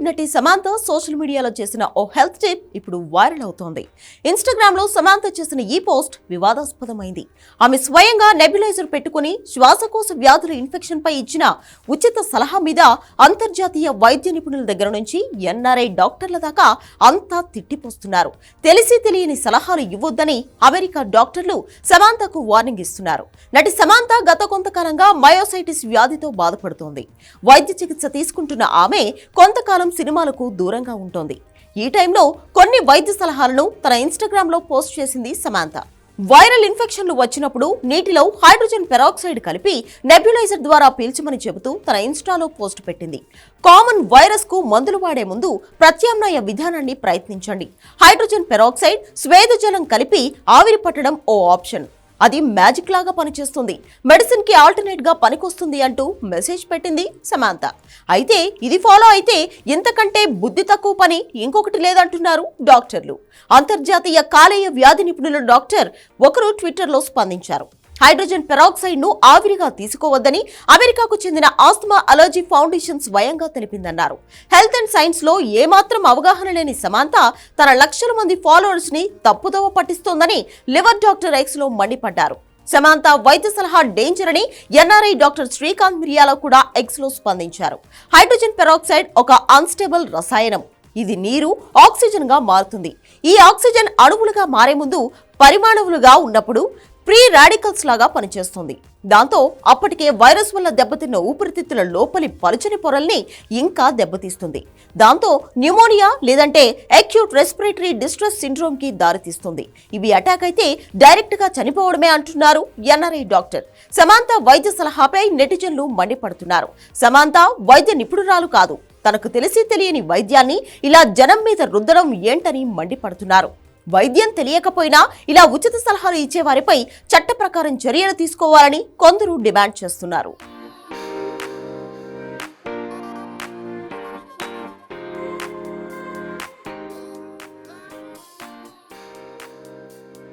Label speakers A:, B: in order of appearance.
A: బాలీవుడ్ నటి సమాంత సోషల్ మీడియాలో చేసిన ఓ హెల్త్ టిప్ ఇప్పుడు వైరల్ అవుతోంది. ఇన్స్టాగ్రామ్లో సమాంత చేసిన ఈ పోస్ట్ వివాదాస్పదమైంది. ఆమె స్వయంగా నెబ్యులైజర్ పెట్టుకుని శ్వాసకోశ వ్యాధుల ఇన్ఫెక్షన్ పై ఇచ్చిన ఉచిత సలహా మీద అంతర్జాతీయ వైద్య నిపుణుల దగ్గర నుంచి ఎన్ఆర్ఐ డాక్టర్ల దాకా అంతా తిట్టిపోస్తున్నారు. తెలిసి తెలియని సలహాలు ఇవ్వొద్దని అమెరికా డాక్టర్లు సమాంతకు వార్నింగ్ ఇస్తున్నారు. నటి సమాంత గత కొంతకాలంగా మయోసైటిస్ వ్యాధితో బాధపడుతోంది. వైద్య చికిత్స తీసుకుంటున్న ఆమె కొంతకాలం సినిమాలకు దూరంగా ఉంటోంది. ఈ టైంలో కొన్ని వైద్య సలహాలను తన ఇన్స్టాగ్రామ్లో పోస్ట్ చేసింది సమాంత. వైరల్ ఇన్ఫెక్షన్లు వచ్చినప్పుడు నీటిలో హైడ్రోజన్ పెరాక్సైడ్ కలిపి నెబ్యులైజర్ ద్వారా పీల్చమని చెబుతూ తన ఇన్స్టాలో పోస్ట్ పెట్టింది. కామన్ వైరస్కు మందులు వాడే ముందు ప్రత్యామ్నాయ విధానాన్ని ప్రయత్నించండి. హైడ్రోజన్ పెరాక్సైడ్ స్వేదజలం కలిపి ఆవిరి పట్టడం ఓ ఆప్షన్. అది మ్యాజిక్ లాగా పనిచేస్తుంది. మెడిసిన్కి ఆల్టర్నేట్గా పనికొస్తుంది అంటూ మెసేజ్ పెట్టింది సమాంత. అయితే ఇది ఫాలో అయితే ఇంతకంటే బుద్ధి తక్కువ పని ఇంకొకటి లేదంటున్నారు డాక్టర్లు. అంతర్జాతీయ కాలేయ వ్యాధి నిపుణుల డాక్టర్ ఒకరు ట్విట్టర్లో స్పందించారు. హైడ్రోజన్ పెరాక్సైడ్ను ఆవిరిగా తీసుకోవద్దని అమెరికాకు చెందిన ఆస్తమా అలర్జీ ఫౌండేషన్ స్వయంగా తెలిపిందన్నారు. హెల్త్ అండ్ సైన్స్లో ఏమాత్రం అవగాహన లేని సమాంత తన లక్షల మంది ఫాలోవర్స్ని తప్పుదోవ పట్టిస్తోందని లివర్ డాక్టర్ ఎక్స్లో మండిపడ్డారు. సమాంత వైద్య సలహా డేంజర్ అని ఎన్ఆర్ఐ డాక్టర్ శ్రీకాంత్ మిరియాల కూడా ఎక్స్లో స్పందించారు. హైడ్రోజన్ పెరాక్సైడ్ ఒక అన్స్టేబుల్ రసాయనం. ఇది నీరు ఆక్సిజన్గా మారుతుంది. ఈ ఆక్సిజన్ అణువులుగా మారే ముందు పరిమాణువులుగా ఉన్నప్పుడు ప్రీ రాడికల్స్ లాగా పనిచేస్తుంది. దాంతో అప్పటికే వైరస్ వల్ల దెబ్బతిన్న ఊపిరితిత్తుల లోపలి పలుచని పొరల్ని ఇంకా దెబ్బతీస్తుంది. దాంతో న్యూమోనియా లేదంటే అక్యూట్ రెస్పిరేటరీ డిస్ట్రెస్ సిండ్రోమ్కి దారితీస్తుంది. ఇవి అటాక్ అయితే డైరెక్ట్గా చనిపోవడమే అంటున్నారు ఎన్ఆర్ఐ డాక్టర్. సమాంత వైద్య సలహాపై నెటిజన్లు మండిపడుతున్నారు. సమాంత వైద్య నిపుణురాలు కాదు. తనకు తెలిసి తెలియని వైద్యాన్ని ఇలా జనం మీద రుద్దడం ఏంటని మండిపడుతున్నారు. వైద్యం తెలియకపోయినా ఇలా ఉచిత సలహాలు ఇచ్చే వారిపై చట్ట ప్రకారం చర్యలు తీసుకోవాలని కొందరు డిమాండ్ చేస్తున్నారు.